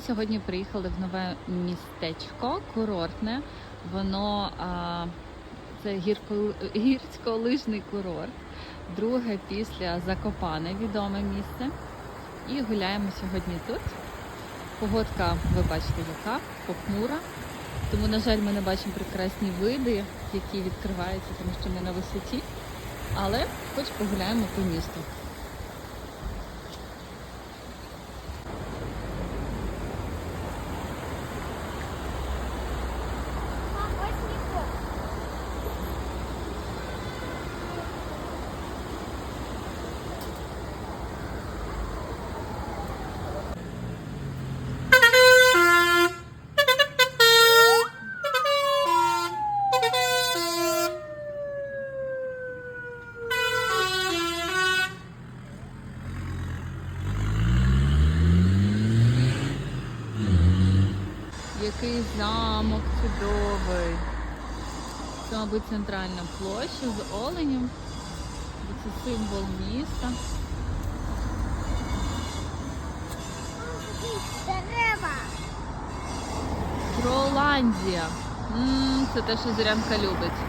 Ми сьогодні приїхали в нове містечко, курортне. Воно а, це гірко, гірськолижний курорт, друге після Закопане відоме місце. І гуляємо сьогодні тут. Погодка, ви бачите, яка похмура. Тому, на жаль, ми не бачимо прекрасні види, які відкриваються, тому що ми на висоті. Але хоч погуляємо по місту. Який замок чудовий. Це, мабуть, центральна площа з оленем. Це символ міста. Дерева. Троландія. це те, що Зорянка любить.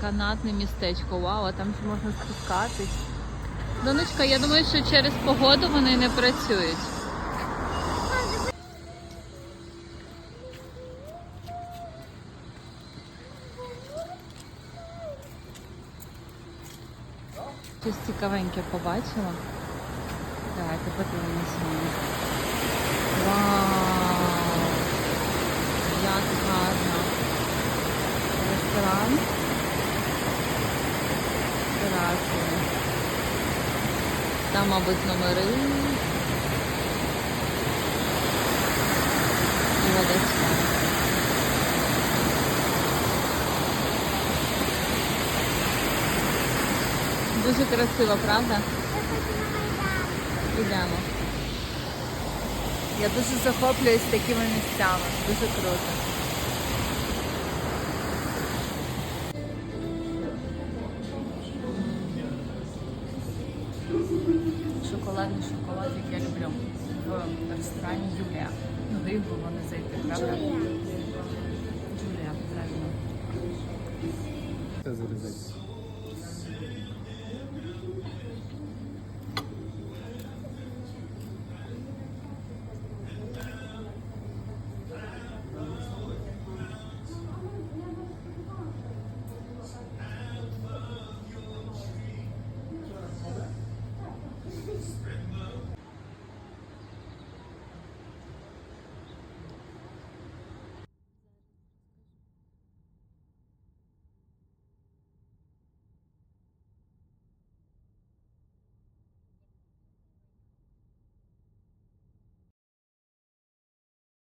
Канатне містечко. Вау, а там можна спускатись. Донечка, я думаю, що через погоду вони не працюють. Щось цікавеньке побачила. Давайте подивимося. Вау! Як гарно! Ресторан. Терасовий. Там, мабуть, номери. І водичка. Дуже красиво, правда? Йдемо. Я дуже захоплююсь такими місцями. Дуже круто. Шоколадний шоколад, як я люблю. В ресторані Юлія. Ну, грибу вони зайти, правда? Джулія. Джулія, правильно. Це зарізати.